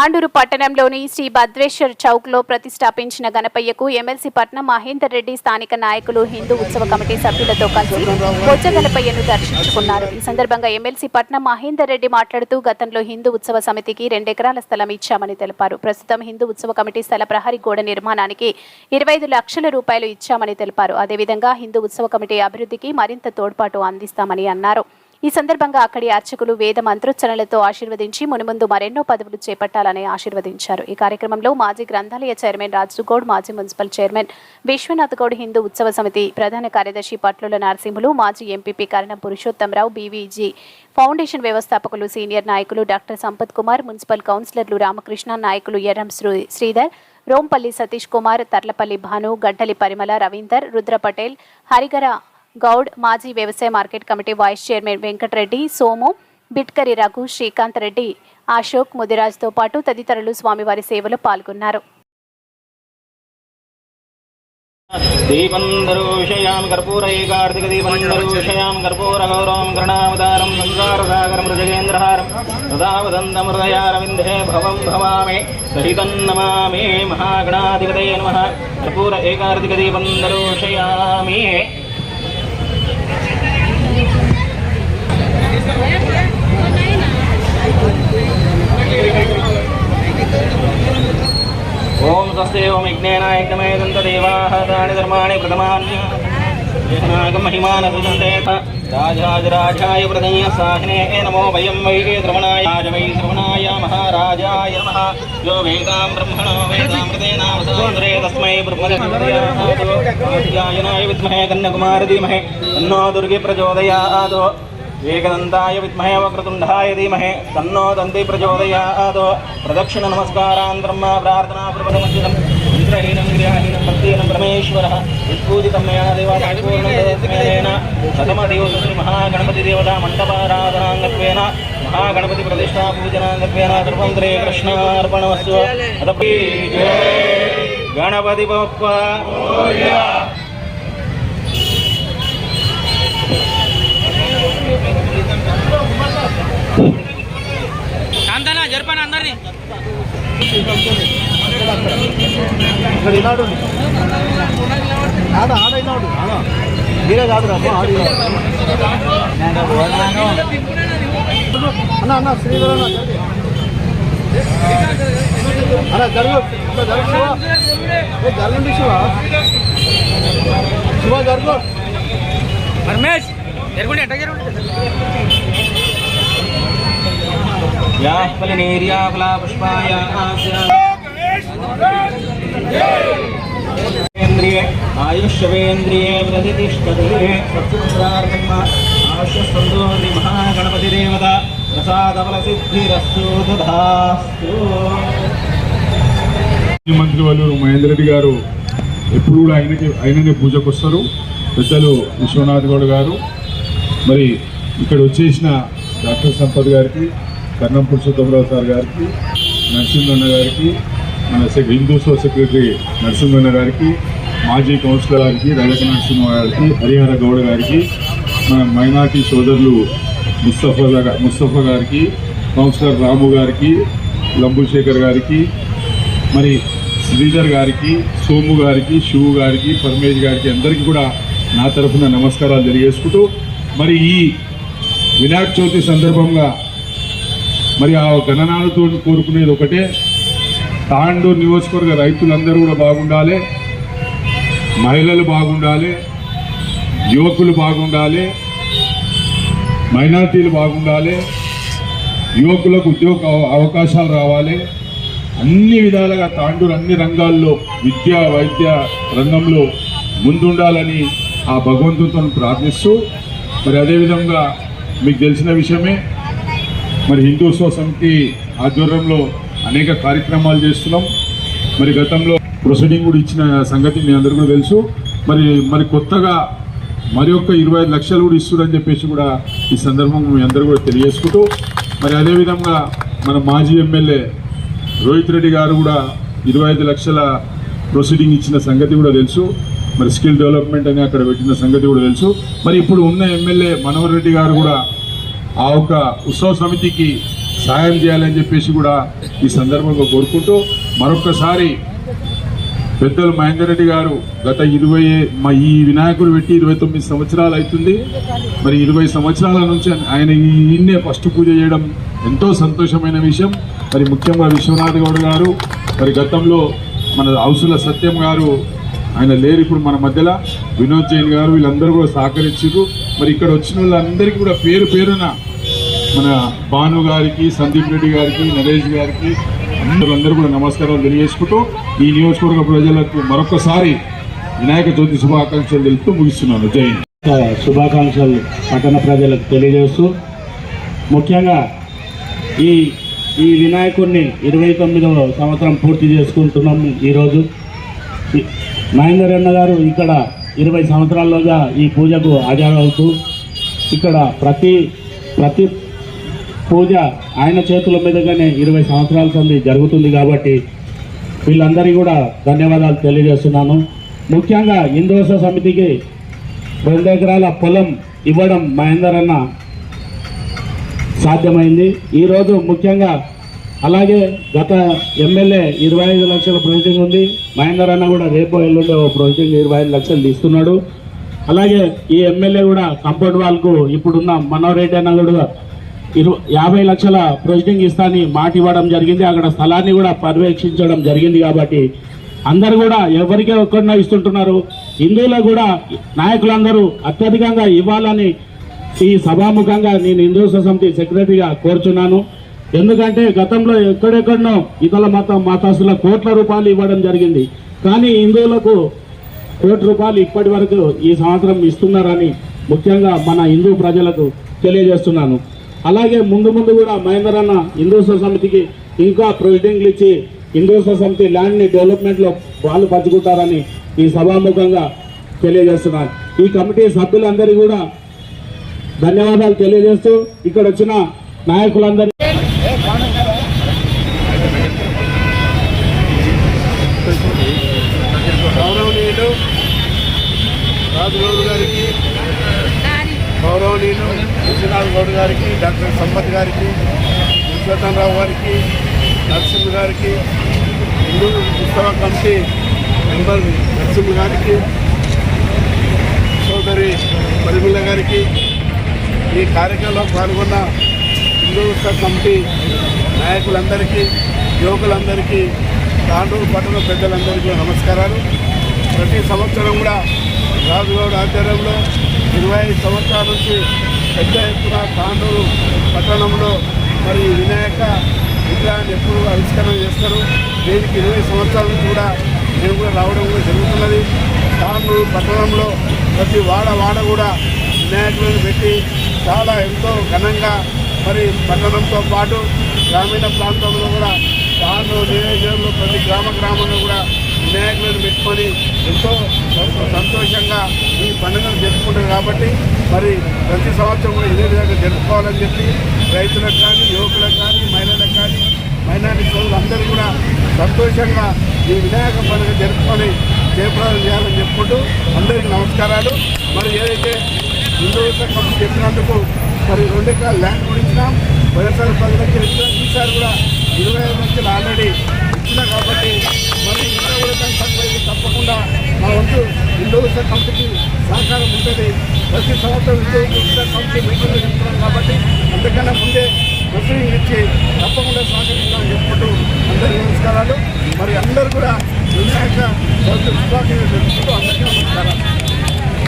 తాండూరు పట్టణంలోని శ్రీ భద్రేశ్వర్ చౌక్లో ప్రతిష్టాపించిన గణపయ్యకు ఎమ్మెల్సీ పట్నం మహేందర్ రెడ్డి స్థానిక నాయకులు హిందూ ఉత్సవ కమిటీ సభ్యులతో కలిసి బొజ్జ గణపయ్యను దర్శించుకున్నారు. ఈ సందర్భంగా ఎమ్మెల్సీ పట్నం మహేందర్ రెడ్డి మాట్లాడుతూ గతంలో హిందూ ఉత్సవ సమితికి రెండెకరాల స్థలం ఇచ్చామని తెలిపారు. ప్రస్తుతం హిందూ ఉత్సవ కమిటీ స్థల ప్రహరీ గోడ నిర్మాణానికి ఇరవై ఐదు లక్షల రూపాయలు ఇచ్చామని తెలిపారు. అదేవిధంగా హిందూ ఉత్సవ కమిటీ అభివృద్ధికి మరింత తోడ్పాటు అందిస్తామని అన్నారు. ఈ సందర్భంగా అక్కడి అర్చకులు వేద మంత్రోచ్చరణలతో ఆశీర్వదించి మునుముందు మరెన్నో పదవులు చేపట్టాలని ఆశీర్వదించారు. ఈ కార్యక్రమంలో మాజీ గ్రంథాలయ చైర్మన్ రాజుగౌడ్ మాజీ మున్సిపల్ చైర్మన్ విశ్వనాథ్ గౌడ్ హిందూ ఉత్సవ సమితి ప్రధాన కార్యదర్శి పట్లుల నరసింహులు మాజీ MPP Karanam Purushotham Rao BVG foundation వ్యవస్థాపకులు సీనియర్ నాయకులు డాక్టర్ సంపత్ కుమార్ మున్సిపల్ కౌన్సిలర్లు రామకృష్ణ నాయకులు ఎర్రం శ్రీ- శ్రీధర్ రోంపల్లి సతీష్ కుమార్ తర్లపల్లి భాను గడ్డలి పరిమళ రవీందర్ రుద్ర పటేల్ హరిగర గౌడ్ మాజీ వ్యవసాయ market committee vice chairman Venkatareddy Somu Bitkari Raghu Srikanth Reddy Ashok ముదిరాజ్తో పాటు తదితరులు స్వామివారి సేవలో పాల్గొన్నారు. దీపం దరోషయాం కర్పూరైకార్తిక దీపం దరోషయాం కర్పూరగౌరవం కరుణావతారం సంసారసాగరం మృజగేంద్రహారం సదావదంతమృదయారవిందే భవం భవామి సహితం నమామి మహాగణాధిపతయ నమ. కర్పూర ఏకార్తిక దీపం దరోషయామి ओम सस्यो विघ्नेनाय तमेदन्त देवाः तानि धर्माणि कृतमान्य महिमानसुजन्ते राजाजराजाय प्रदय साहिने नमो वयं वै श्रवणाय राज वै श्रवणाय महाराजाय नमः यो वेदां ब्रह्मणो वेदामृतेनामसान्द्रे तस्मै ब्रह्मणेनाय विद्महे कन्याकुमार धीमहि तन्नो दुर्गे प्रचोदयात् ఏకదంతాయ విద్మహే వక్రతుండాయ ధీమహే తన్నో దంతి ప్రచోదయాదో ప్రదక్షిణ నమస్కారాన్ బ్రహ్మ ప్రార్థనా ప్రపదమంజనం ఇంద్రహీనం గృహహీనం భక్తిహీనం పరమేశ్వర విస్ఫూజితం మేణ దేవాపూర్ణేన శతమదివసరి మహాగణపతి దేవతా మండపారాధనాంగత్వేన మహాగణపతి ప్రతిష్టా పూజనాంగత్వేన. సర్వంత్రే కృష్ణార్పణమస్తు గణపతి బొప్ప. శాంతనా జరపని అందరినీ. ఇక్కడ ఈనాడు ఆడ ఆడ ఈనాడు ఆడ. మీరే కాదు అమ్మ ఆడు. అన్న అన్న శ్రీధర్ అన్న జరుగు. జరుగు శివ. జరగండి శివ? శివ జరుగు. పరమేష్ జరుగుండి ఎట్ట జరుగుండి యా ఫలినీర్యా ఫలా పుష్పాయ ఇంద్రియ ఆయుష్యేంద్రియే ప్రతిష్టతే సత్సుందరార్మ ఆయుష్యందోరి మహాగణపతి దేవత మంత్రి వల్లూరు మహేందర్ రెడ్డి గారు ఎప్పుడు కూడా ఆయనకి ఆయననే పూజకు వస్తారు. పెద్దలు విశ్వనాథ్ గౌడ్ గారు. మరి ఇక్కడ వచ్చేసిన డాక్టర్ సంపద్ గారికి కన్నం పురుషోత్తమరావు సార్ గారికి నరసింహన్న గారికి మన సె- హిందూస్వ సెక్రటరీ నరసింహన్న గారికి మాజీ కౌన్సిలర్ గారికి రజక నరసింహ గారికి హరిహర గౌడ్ గారికి మన మైనార్టీ సోదరులు ముస్తఫా ముస్తఫా గారికి కౌన్సిలర్ రాము గారికి లంబుశేఖర్ గారికి మరి శ్రీధర్ గారికి సోము గారికి శివు గారికి పరమేష్ గారికి అందరికీ కూడా నా తరఫున నమస్కారాలు తెలియజేసుకుంటూ మరి ఈ వినాయక చవితి సందర్భంగా మరి ఆ గణనాలతో కోరుకునేది ఒకటే తాండూరు నియోజకవర్గ రైతులందరూ కూడా బాగుండాలి. మహిళలు బాగుండాలి. యువకులు బాగుండాలి. మైనార్టీలు బాగుండాలి. యువకులకు ఉద్యోగ అవ- అవకాశాలు రావాలి. అన్ని విధాలుగా తాండూరు అన్ని రంగాల్లో విద్య వైద్య రంగంలో ముందుండాలని ఆ భగవంతునితో ప్రార్థిస్తూ మరి అదేవిధంగా మీకు తెలిసిన విషయమే మరి హిందూ సమితి ఆధ్వర్యంలో అనేక కార్యక్రమాలు చేస్తున్నాం. మరి గతంలో ప్రొసీడింగ్ కూడా ఇచ్చిన సంగతి మీ అందరూ కూడా తెలుసు. మరి మరి కొత్తగా మరి ఒక్క ఇరవై ఐదు లక్షలు కూడా ఇస్తున్నారని చెప్పేసి కూడా ఈ సందర్భంగా మీ అందరూ కూడా తెలియజేసుకుంటూ మరి అదేవిధంగా మన మాజీ ఎమ్మెల్యే రోహిత్ రెడ్డి గారు కూడా ఇరవై ఐదు లక్షల ప్రొసీడింగ్ ఇచ్చిన సంగతి కూడా తెలుసు. మరి స్కిల్ డెవలప్మెంట్ అని అక్కడ పెట్టిన సంగతి కూడా తెలుసు. మరి ఇప్పుడు ఉన్న ఎమ్మెల్యే మనోహర్ రెడ్డి గారు కూడా ఆ ఒక ఉత్సవ సమితికి సహాయం చేయాలని చెప్పేసి కూడా ఈ సందర్భంగా కోరుకుంటూ మరొక్కసారి పెద్దలు మహేందర్ రెడ్డి గారు గత ఇరవై మా ఈ వినాయకుడు పెట్టి ఇరవై తొమ్మిది సంవత్సరాలు అవుతుంది. మరి ఇరవై సంవత్సరాల నుంచి ఆయన ఈ ఈయన్నే ఫస్ట్ పూజ చేయడం ఎంతో సంతోషమైన విషయం. మరి ముఖ్యంగా విశ్వనాథ్ గౌడ్ గారు మరి గతంలో మన హౌసుల సత్యం గారు ఆయన లేరు ఇప్పుడు మన మధ్యలో. వినోద్ జైన్ గారు వీళ్ళందరూ కూడా సహకరించారు. మరి ఇక్కడ వచ్చిన వాళ్ళందరికీ కూడా పేరు పేరున మన భాను గారికి సందీప్ రెడ్డి గారికి నరేష్ గారికి అందరూ అందరూ కూడా నమస్కారాలు తెలియజేసుకుంటూ ఈ నియోజకవర్గ ప్రజలకు మరొకసారి వినాయక చవితి శుభాకాంక్షలు తెలుపుతూ ముగిస్తున్నాను. జై శుభాకాంక్షలు పట్టణ ప్రజలకు తెలియజేస్తూ ముఖ్యంగా ఈ ఈ వినాయకుడిని ఇరవై తొమ్మిదవ సంవత్సరం పూర్తి చేసుకుంటున్నాం ఈరోజు. ఈ మహేందర్ అన్న గారు ఇక్కడ ఇరవై సంవత్సరాల్లోగా ఈ పూజకు హాజరవుతూ ఇక్కడ ప్రతి ప్రతి పూజ ఆయన చేతుల మీదుగానే ఇరవై సంవత్సరాల సంది జరుగుతుంది కాబట్టి వీళ్ళందరికీ కూడా ధన్యవాదాలు తెలియజేస్తున్నాను. ముఖ్యంగా హిందోస సమితికి రెండు ఎకరాల పొలం ఇవ్వడం మహేందర్ అన్న సాధ్యమైంది. ఈరోజు ముఖ్యంగా అలాగే గత ఎమ్మెల్యే ఇరవై ఐదు లక్షల ప్రొజెక్టింగ్ ఉంది. మహేందర్ అన్న కూడా రేపు ఎల్లుండి ఓ ప్రొజెక్టింగ్ ఇరవై ఐదు లక్షలు ఇస్తున్నాడు. అలాగే ఈ ఎమ్మెల్యే కూడా కంపౌండ్ వాళ్ళకు ఇప్పుడున్న మనోహర్ రెడ్డి అన్న కూడా ఇరు యాభై లక్షల ప్రొజెక్టింగ్ ఇస్తాని మాట ఇవ్వడం జరిగింది. అక్కడ స్థలాన్ని కూడా పర్యవేక్షించడం జరిగింది కాబట్టి అందరు కూడా ఎవరికే ఒక్కడినా ఇస్తుంటున్నారు. హిందువులు కూడా నాయకులందరూ అత్యధికంగా ఇవ్వాలని ఈ సభాముఖంగా నేను హిందూ సమితి సెక్రటరీగా కోరుచున్నాను. ఎందుకంటే గతంలో ఎక్కడెక్కడనో ఇతర మత మతస్థుల కోట్ల రూపాయలు ఇవ్వడం జరిగింది. కానీ హిందువులకు కోటి రూపాయలు ఇప్పటి వరకు ఈ సంవత్సరం ఇస్తున్నారని ముఖ్యంగా మన హిందూ ప్రజలకు తెలియజేస్తున్నాను. అలాగే ముందు ముందు కూడా మహేందర్ అన్న హిందూ సమితికి ఇంకా ప్రొసీడింగ్లు ఇచ్చి హిందూ సమితి ల్యాండ్ని డెవలప్మెంట్లో వాళ్ళు పంచుకుంటారని ఈ సభాముఖంగా తెలియజేస్తున్నాను ఈ కమిటీ సభ్యులందరికీ కూడా ధన్యవాదాలు తెలియజేస్తూ ఇక్కడ వచ్చిన నాయకులందరినీ గౌరవనీయులు గారికి గౌరవనీయులు విశ్వనాథ్ గౌడ్ గారికి డాక్టర్ సంపత్ గారికి విశ్వనాథరావు గారికి నరసింహ గారికి హిందూ ఉత్సవ కమిటీ మెంబర్ నరసింహ గారికి సోదరి పరిమిళ గారికి ఈ కార్యక్రమంలో పాల్గొన్న హిందూ ఉత్సవ కమిటీ నాయకులందరికీ యువకులందరికీ తాండూరు పట్టణ పెద్దలందరికీ నమస్కారాలు. ప్రతి సంవత్సరం కూడా రాజుగౌడ్ ఆధ్వర్యంలో ఇరవై ఐదు సంవత్సరాల నుంచి పెద్ద ఎత్తున తాండూరు పట్టణంలో మరి వినాయక విగ్రహాన్ని ఎప్పుడు ఆవిష్కరణ చేస్తారు? దీనికి ఇరవై సంవత్సరాల నుంచి కూడా మేము కూడా రావడం కూడా జరుగుతున్నది. తాండూరు పట్టణంలో ప్రతి వాడ వాడ కూడా వినాయకులను పెట్టి చాలా ఎంతో ఘనంగా మరి పట్టణంతో పాటు గ్రామీణ ప్రాంతంలో కూడా తాండూరు నియోజకవర్గంలో ప్రతి గ్రామ గ్రామంలో కూడా వినాయకులను పెట్టుకొని ఎంతో సంతోషంగా ఈ పండుగను జరుపుకుంటారు కాబట్టి మరి ప్రతి సంవత్సరం కూడా ఇదే విధంగా జరుపుకోవాలని చెప్పి రైతులకు కానీ యువకులకు కానీ మహిళలకు కానీ మైనారిటీ సోదరులు అందరూ కూడా సంతోషంగా ఈ వినాయక పండుగ జరుపుకొని జయప్రదం చేయాలని చెప్పుకుంటూ అందరికీ నమస్కారాలు. మరి ఏదైతే హిందూ సంఘం చెప్పినందుకు మరి రెండు ఎకరాల ల్యాండ్ గురించినాం వైఎస్ఆర్ పది లక్షలు ఇచ్చినాం ఈసారి కూడా ఇరవై ఐదు లక్షలు ఆల్రెడీ ఇచ్చినా కాబట్టి మరి ఇంకా కూడా దాని తప్పకుండా మా వంతు హిందూ కమిటీకి సహకారం ఉంటుంది. ప్రతి సంవత్సరం హిందూ కమిటీ మీటింగ్లు చెప్తున్నాం కాబట్టి అందుకన్నా ముందే ప్రొసీడింగ్ ఇచ్చి తప్పకుండా సహకరిస్తామని చెప్పుకుంటూ అందరికీ నమస్కారాలు. మరి అందరూ కూడా వినాయక చవితి అందరికీ నమస్కారాలు.